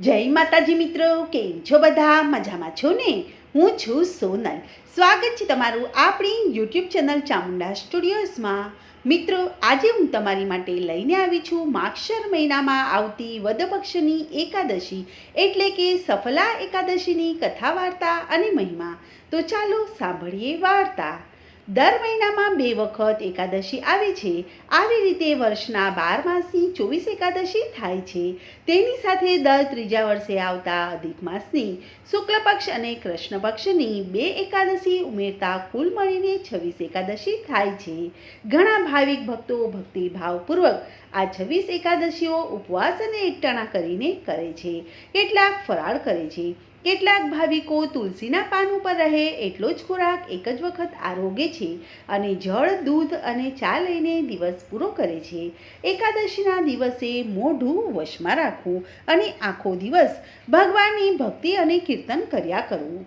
જય માતાજી મિત્રો, કેમ છો બધા? મજામાં છો ને? હું છું સોનલ. સ્વાગત છે તમારું આપણી યુટ્યુબ ચેનલ ચામુંડા સ્ટુડિયોઝમાં. મિત્રો, આજે હું તમારી માટે લઈને આવી છું માક્ષર મહિનામાં આવતી વધપક્ષની એકાદશી, એટલે કે સફલા એકાદશીની કથા વાર્તા અને મહિમા. તો ચાલો સાંભળીએ વાર્તા. દર મહિનામાં બે વખત એકાદશી આવે છે. આવી રીતે વર્ષના બાર માસની ચોવીસ એકાદશી થાય છે. તેની સાથે દર ત્રીજા વર્ષે આવતા અધિક માસની શુક્લ પક્ષ અને કૃષ્ણ પક્ષની બે એકાદશી ઉમેરતા કુલ મળીને છવ્વીસ એકાદશી થાય છે. ઘણા ભાવિક ભક્તો ભક્તિભાવપૂર્વક આ છવ્વીસ એકાદશીઓ ઉપવાસ અને એકટાણા કરીને કરે છે. કેટલાક ફરાળ કરે છે. કેટલાક ભાવિકો તુલસીના પાન ઉપર રહે એટલો જ ખોરાક એક જ વખત આરોગે છે અને જળ, દૂધ અને ચા લઈને દિવસ પૂરો કરે છે. એકાદશીના દિવસે મોઢું વશમાં રાખવું અને આખો દિવસ ભગવાનની ભક્તિ અને કીર્તન કર્યા કરવું.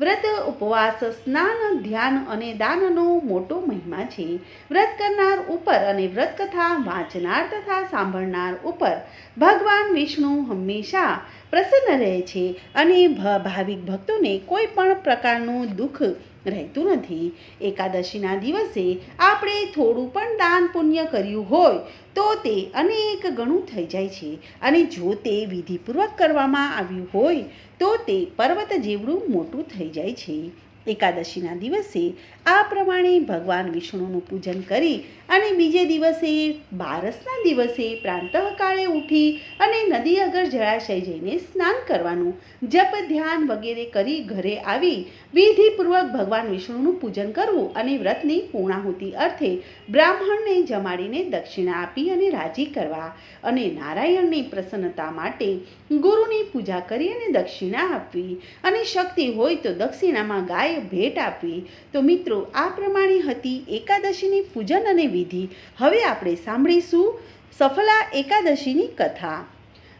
વ્રત, ઉપવાસ, સ્નાન, ધ્યાન અને દાનનો મોટો મહિમા છે. વ્રત કરનાર ઉપર અને વ્રત કથા વાંચનાર તથા સાંભળનાર ઉપર ભગવાન વિષ્ણુ હંમેશા પ્રસન્ન રહે છે અને ભાવિક ભક્તોને કોઈ પણ પ્રકારનું દુઃખ રહેતું નથી. એકાદશીના દિવસે આપણે થોડું પણ દાન પુણ્ય કર્યું હોય તો તે અનેક ગણું થઈ જાય છે અને જો તે વિધિપૂર્વક કરવામાં આવ્યું હોય તો તે પર્વત જેવડું મોટું થઈ જાય છે એકાદશીના દિવસે આ પ્રમાણે ભગવાન વિષ્ણુનું પૂજન કરી અને બીજે દિવસે બારસના દિવસે પ્રાંતઃકાળે ઉઠી અને નદી આગળ જળાશય જઈને સ્નાન કરવાનું, જપ, ધ્યાન વગેરે કરી ઘરે આવી, વિધિપૂર્વક ભગવાન વિષ્ણુનું પૂજન કરવું અને વ્રતની પૂર્ણાહુતિ અર્થે બ્રાહ્મણને જમાડીને દક્ષિણા આપી અને રાજી કરવા અને નારાયણની પ્રસન્નતા માટે ગુરુની પૂજા કરી અને દક્ષિણા આપવી. અને શક્તિ હોય તો દક્ષિણામાં ગાય ભેટ આપવી તો મિત્રો, આ પ્રમાણે હતી એકાદશીની પૂજન અને વિધિ. હવે આપણે સાંભળીશું સફલા એકાદશીની કથા.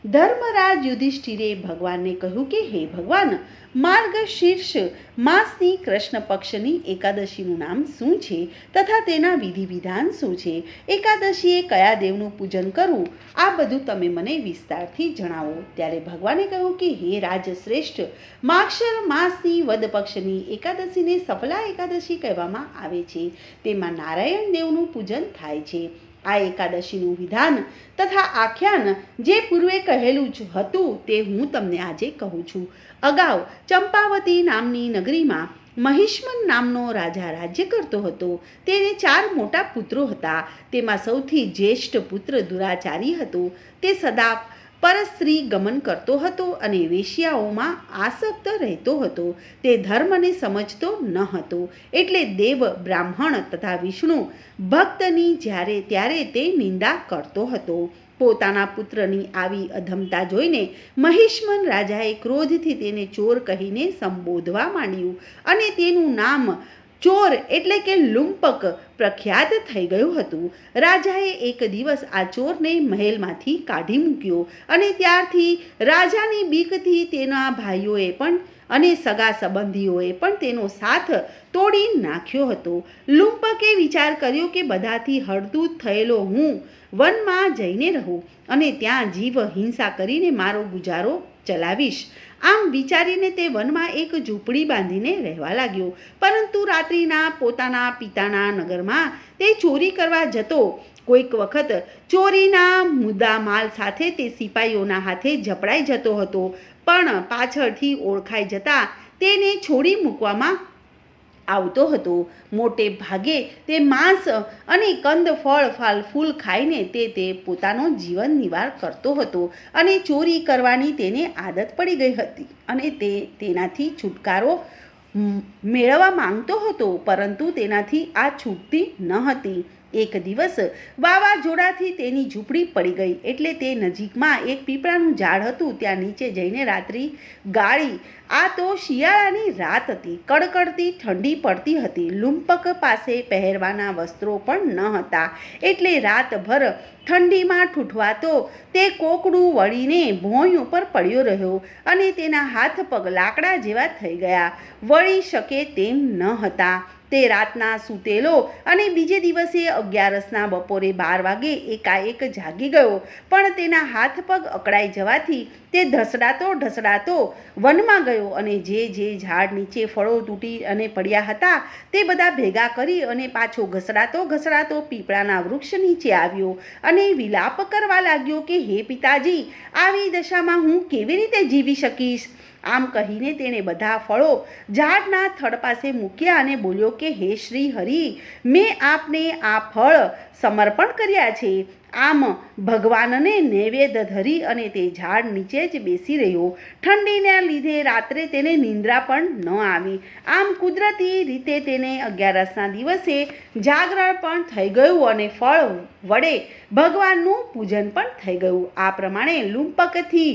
ધર્મરાજ યુધિષ્ઠિરે ભગવાનને કહ્યું કે, હે ભગવાન, માર્ગશીર્ષ માસની કૃષ્ણ પક્ષની એકાદશીનું નામ શું છે તથા તેના વિધિ વિધાન શું છે? એકાદશીએ કયા દેવનું પૂજન કરવું? આ બધું તમે મને વિસ્તારથી જણાવો. ત્યારે ભગવાને કહ્યું કે, હે રાજ શ્રેષ્ઠ માક્ષર માસની વદ પક્ષની એકાદશીને સફલા એકાદશી કહેવામાં આવે છે. તેમાં નારાયણ દેવનું પૂજન થાય છે. આ એકાદશીનું વિધાન તથા આખ્યાન જે પૂર્વે કહેલું જ હતું તે હું તમને આજે કહું છું. અગાઉ ચંપાવતી નામની નગરીમાં મહિષ્મન નામનો રાજા રાજ્ય કરતો હતો. તેને ચાર મોટા પુત્રો હતા. તેમાં સૌથી જ્યેષ્ઠ પુત્ર દુરાચારી હતો. તે સદા પરસ્ત્રી ગમન કરતો હતો અને વેશ્યાઓમાં આસક્ત રહેતો હતો. તે ધર્મને સમજતો ન હતો. એટલે દેવ બ્રાહ્મણ તથા વિષ્ણુ ભક્તની જ્યારે ત્યારે તે નિંદા કરતો હતો. પોતાના પુત્રની આવી અધમતા જોઈને મહિષ્મન રાજાએ ક્રોધથી તેને ચોર કહીને સંબોધવા માંડ્યું અને તેનું નામ ચોર એટલે કે લુંપક પ્રખ્યાત થઈ ગયું હતું. રાજાએ એક દિવસ આ ચોરને મહેલમાંથી કાઢી મૂક્યો અને ત્યારથી રાજાની બીકથી તેના ભાઈઓએ પણ અને સગા સંબંધીઓએ પણ તેનો સાથ તોડી નાખ્યો હતો. લુંપકે વિચાર કર્યો કે બધાથી હળદૂત થયેલો હું વનમાં જઈને રહું અને ત્યાં જીવ હિંસા કરીને મારો ગુજારો ચલાવીશ. આમ વિચારીને તે વનમાં એક ઝૂંપડી બાંધીને રહેવા લાગ્યો. પરંતુ રાત્રિના પોતાના પિતાના નગરમાં તે ચોરી કરવા જતો. કોઈક વખત ચોરીના મુદ્દા માલ સાથે તે સિપાઈઓના હાથે ઝપડાઈ જતો હતો, પણ પાછળથી ઓળખાઈ જતા તેને છોડી મૂકવામાં આવતો હતો. મોટે ભાગે તે માંસ અને કંદ, ફળ, ફાલ, ફૂલ ખાઈને તે તે પોતાનો જીવન નિર્વાહ કરતો હતો અને ચોરી કરવાની તેને આદત પડી ગઈ હતી અને તે તેનાથી છુટકારો મેળવવા માંગતો હતો પરંતુ તેનાથી આ છૂટતી ન હતી. એક દિવસ વાવાઝોડાથી તેની ઝૂંપડી પડી ગઈ એટલે તે નજીકમાં એક પીપળાનું ઝાડ હતું. ત્યાં નીચે જઈને રાત્રિ ગાળી. આ તો શિયાળાની રાત હતી. કડકડતી ઠંડી પડતી હતી. લુંપક પાસે પહેરવાના વસ્ત્રો પણ ન હતા. એટલે રાતભર ઠંડીમાં ઠૂઠવાતો તે કોકડું વળીને ભોંય ઉપર પડ્યો રહ્યો અને તેના હાથ પગ લાકડા જેવા થઈ ગયા. વળી શકે તેમ ન હતા. તે રાતના સૂતેલો અને બીજે દિવસે અગિયારસના બપોરે બાર વાગે એકાએક જાગી ગયો. પણ તેના હાથ પગ અકળાઈ જવાથી તે ઢસડાતો ઢસડાતો વનમાં ગયો અને જે જે ઝાડ નીચે ફળો તૂટી અને પડ્યા હતા તે બધા ભેગા કરી અને પાછો ઘસડાતો ઘસડાતો પીપળાના વૃક્ષ નીચે આવ્યો અને વિલાપ કરવા લાગ્યો કે, હે પિતાજી, આવી દશામાં હું કેવી રીતે જીવી શકીશ? આમ કહીને તેણે બધા ફળો ઝાડના થડ પાસે મૂક્યા અને બોલ્યો કે, હે શ્રી હરિ, મેં આપને આ ફળ સમર્પણ કર્યા છે. આમ ભગવાનને નૈવેદ્ય ધરી અને તે ઝાડ નીચે જ બેસી રહ્યો. ઠંડીના લીધે રાત્રે તેને નિંદ્રા પણ ન આવી. આમ કુદરતી રીતે તેને અગિયારસના દિવસે જાગરણ પણ થઈ ગયું અને ફળ વડે ભગવાનનું પૂજન પણ થઈ ગયું. આ પ્રમાણે લુંપકથી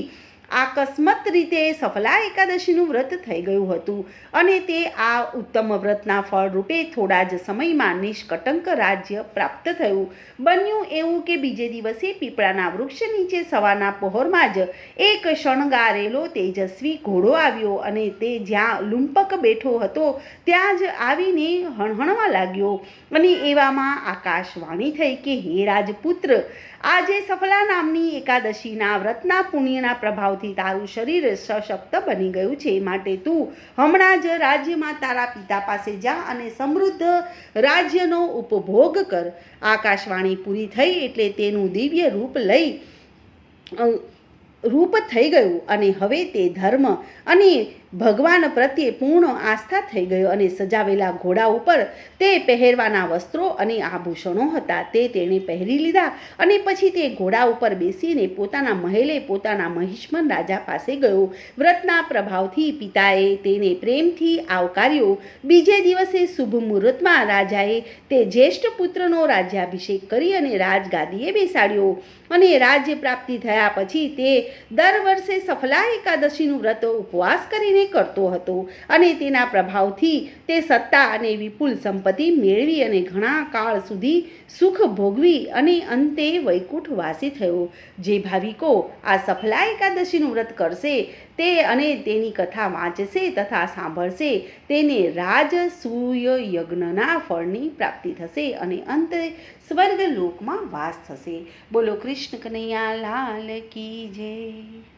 આકસ્મત રીતે સફલા એકાદશીનું વ્રત થઈ ગયું હતું અને તે આ ઉત્તમ વ્રતના ફળ રૂપે થોડા જ સમયમાં નિષ્કટંક રાજ્ય પ્રાપ્ત થયું. બન્યું એવું કે બીજે દિવસે પીપળાના વૃક્ષ નીચે સવારના પહોરમાં જ એક શણગારેલો તેજસ્વી ઘોડો આવ્યો અને તે જ્યાં લુંપક બેઠો હતો ત્યાં જ આવીને હણહણવા લાગ્યો અને એવામાં આકાશવાણી થઈ કે, હે રાજપુત્ર, આજે સફલા નામની એકાદશીના વ્રતના પુણ્યના પ્રભાવથી તારું શરીર સશક્ત બની ગયું છે માટે તું હમણાં જ રાજ્યમાં તારા પિતા પાસે જા અને સમૃદ્ધ રાજ્યનો ઉપભોગ કર. આકાશવાણી પૂરી થઈ એટલે તેનું દિવ્ય રૂપ લઈ રૂપ થઈ ગયું અને હવે તે ધર્મ અને ભગવાન પ્રત્યે પૂર્ણ આસ્થા થઈ ગયો અને સજાવેલા ઘોડા ઉપર તે પહેરવાના વસ્ત્રો અને આભૂષણો હતા. તે તેણે પહેરી લીધા અને પછી તે ઘોડા ઉપર બેસીને પોતાના મહેલે પોતાના મહિષ્મન રાજા પાસે ગયો. વ્રતના પ્રભાવથી પિતાએ તેને પ્રેમથી આવકાર્યો. બીજે દિવસે શુભ મુહૂર્તમાં રાજાએ તે જ્યેષ્ઠ પુત્રનો રાજ્યાભિષેક કરી અને રાજગાદીએ બેસાડ્યો. અને રાજ્ય પ્રાપ્તિ થયા પછી તે દર વર્ષે સફલા એકાદશીનું વ્રત ઉપવાસ કરીને કરતો હતો અને તેના પ્રભાવથી તે સત્તા અને વિપુલ સંપત્તિ મેળવી અને ઘણા કાળ સુધી સુખ ભોગવી અને અંતે વૈકુંઠવાસી થયો. જે ભાવિકો આ સફલા એકાદશીનું વ્રત કરશે તે અને તેની કથા વાંચશે તથા સાંભળશે. તેને રાજ સૂર્ય યજ્ઞના ફળની પ્રાપ્તિ થશે અને અંતે સ્વર્ગ લોકમાં વાસ થશે. બોલો કૃષ્ણ કનૈયા, લાલ કી જય.